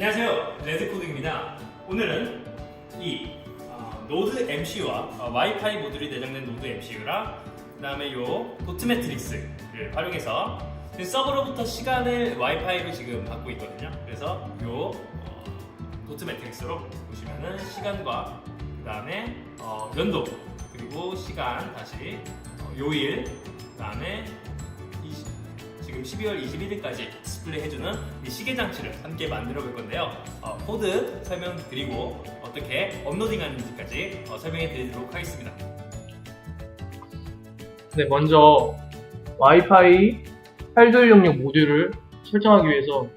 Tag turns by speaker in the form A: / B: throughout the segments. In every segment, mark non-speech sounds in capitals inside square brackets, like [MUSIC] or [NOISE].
A: 안녕하세요. 레드코드입니다. 오늘은 이 어, 노드 MCU와 어, 와이파이 모듈이 내장된 노드 MCU랑 그 다음에 요 도트 매트릭스를 활용해서 그 서버로부터 시간을 와이파이로 지금 받고 있거든요. 그래서 요 어, 도트 매트릭스로 보시면은 시간과 그 다음에 어, 연도 그리고 시간 다시 어, 요일 그 다음에 지금 12월 21일까지 디스플레이 해주는 이 시계 장치를 함께 만들어 볼 건데요. 어, 코드 설명드리고 어떻게 업로딩하는지까지 어, 설명해 드리도록 하겠습니다.
B: 네, 먼저 와이파이 8266 모듈을 설정하기 위해서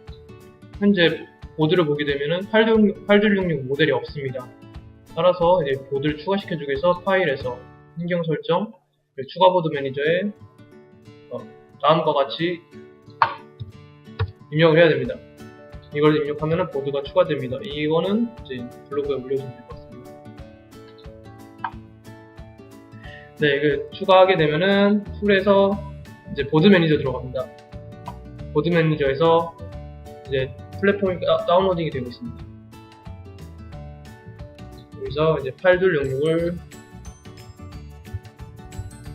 B: 현재 보드를 보게 되면은 8266, 8266 모델이 없습니다. 따라서 이제 보드를 추가시켜주기 위해서 파일에서 환경 설정, 추가 보드 매니저에 어, 다음과 같이 입력을 해야 됩니다. 이걸 입력하면 보드가 추가됩니다. 이거는 이제 블로그에 올려주면 될 것 같습니다. 네, 그 추가하게 되면은 툴에서 이제 보드 매니저 들어갑니다. 보드 매니저에서 이제 플랫폼이 다- 다운로딩이 되고 있습니다. 여기서 이제 8266을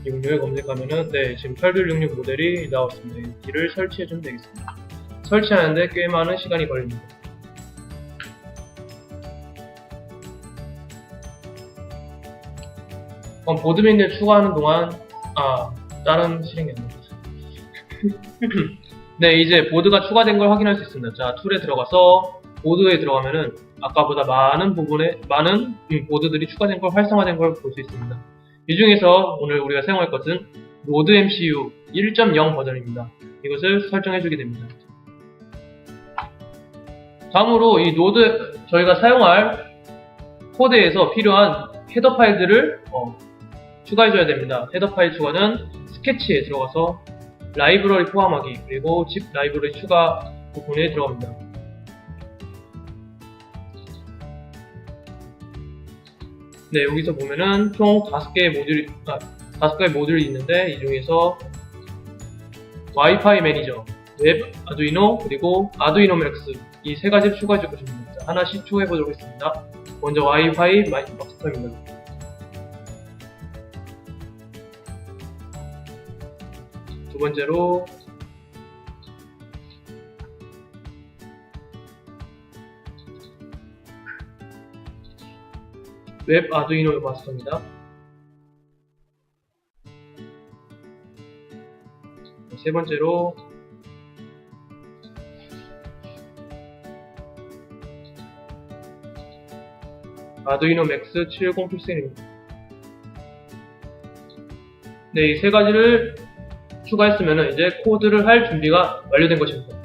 B: 66에 검색하면은 네 지금 8266 모델이 나왔습니다. 이를 설치해 주면 되겠습니다. 설치하는데 꽤 많은 시간이 걸립니다. 그럼 보드 매니저 추가하는 동안 아 다른 실행이 안 됩니다. [LAUGHS] 네 이제 보드가 추가된 걸 확인할 수 있습니다. 자 툴에 들어가서 보드에 들어가면은 아까보다 많은 부분에 많은 음, 보드들이 추가된 걸 활성화된 걸 볼 수 있습니다. 이 중에서 오늘 우리가 사용할 것은 노드 MCU 1.0 버전입니다. 이것을 설정해주게 됩니다. 다음으로 이 노드 저희가 사용할 코드에서 필요한 헤더 파일들을 어, 추가해줘야 됩니다. 헤더 파일 추가는 스케치에 들어가서 라이브러리 포함하기 그리고 집 라이브러리 추가 부분에 들어갑니다. 네 여기서 보면은 총 5개의 모듈이 아, 5개의 모듈이 있는데 이 중에서 와이파이 매니저, 웹 아두이노 그리고 아두이노 맥스 이 세 가지를 추가해 줄 것입니다. 자, 하나씩 추가해 보도록 하겠습니다. 먼저 와이파이 마이- 마스터입니다. 두 번째로 웹 아두이노 마스터입니다. 세 번째로 아두이노 맥스 70 필승입니다. 네, 이 세 가지를 추가했으면 이제 코드를 할 준비가 완료된 것입니다.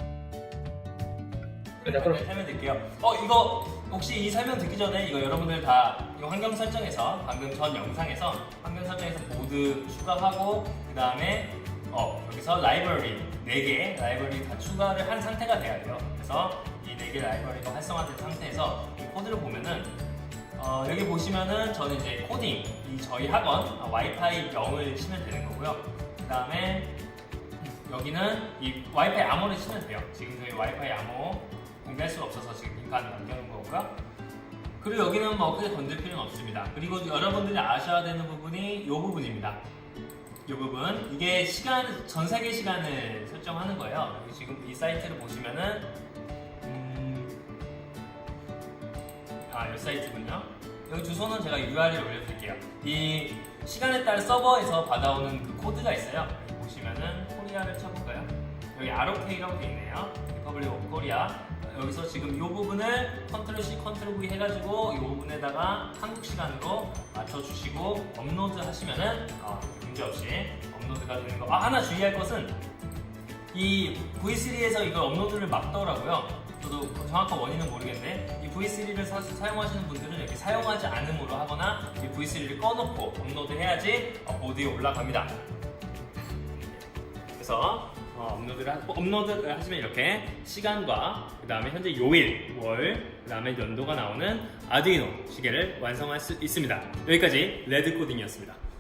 B: 네, 그럼
A: 설명드릴게요. 어 이거 혹시 이 설명 듣기 전에 이거 여러분들 다 이 환경 설정에서 방금 전 영상에서 환경 설정에서 보드 추가하고 그 다음에 어 여기서 라이브러리 4개 라이브러리 다 추가를 한 상태가 돼야 돼요. 그래서 이 4개 라이브러리가 활성화된 상태에서 이 코드를 보면은 어, 여기 보시면은 저는 이제 코딩 이 저희 학원 어, 와이파이 0을 치면 되는 거고요. 그 다음에 여기는 이 와이파이 암호를 치면 돼요. 지금 저희 와이파이 암호 공개할 수가 없어서 지금 빈칸 남겨놓은 거고요. 그리고 여기는 뭐 크게 건들 필요는 없습니다. 그리고 여러분들이 아셔야 되는 부분이 이 부분입니다. 이 부분 이게 시간 전 세계 시간을 설정하는 거예요. 지금 이 사이트를 보시면은 음, 아, 이 사이트군요. 여기 주소는 제가 URL 올려드릴게요. 이 시간에 따라 서버에서 받아오는 그 코드가 있어요. 보시면은 코리아를 쳐볼까요? 여기 ROK라고 돼 있네요. 리퍼블릭 오브 코리아. 여기서 지금 이 부분을 컨트롤 C, 컨트롤 V 해가지고 이 부분에다가 한국 시간으로 맞춰주시고 업로드 하시면은 어, 문제 없이 업로드가 되는 거. 아 하나 주의할 것은 이 V3에서 이걸 업로드를 막더라고요. 저도 정확한 원인은 모르겠는데 이 V3를 사, 사용하시는 분들은 이렇게 사용하지 않음으로 하거나 이 V3를 꺼놓고 업로드 해야지 어, 보드에 올라갑니다. 그래서 어, 업로드를 하, 업로드를 하시면 이렇게 시간과 그 다음에 현재 요일, 월, 그 다음에 연도가 나오는 아두이노 시계를 완성할 수 있습니다. 여기까지 레드 코딩이었습니다.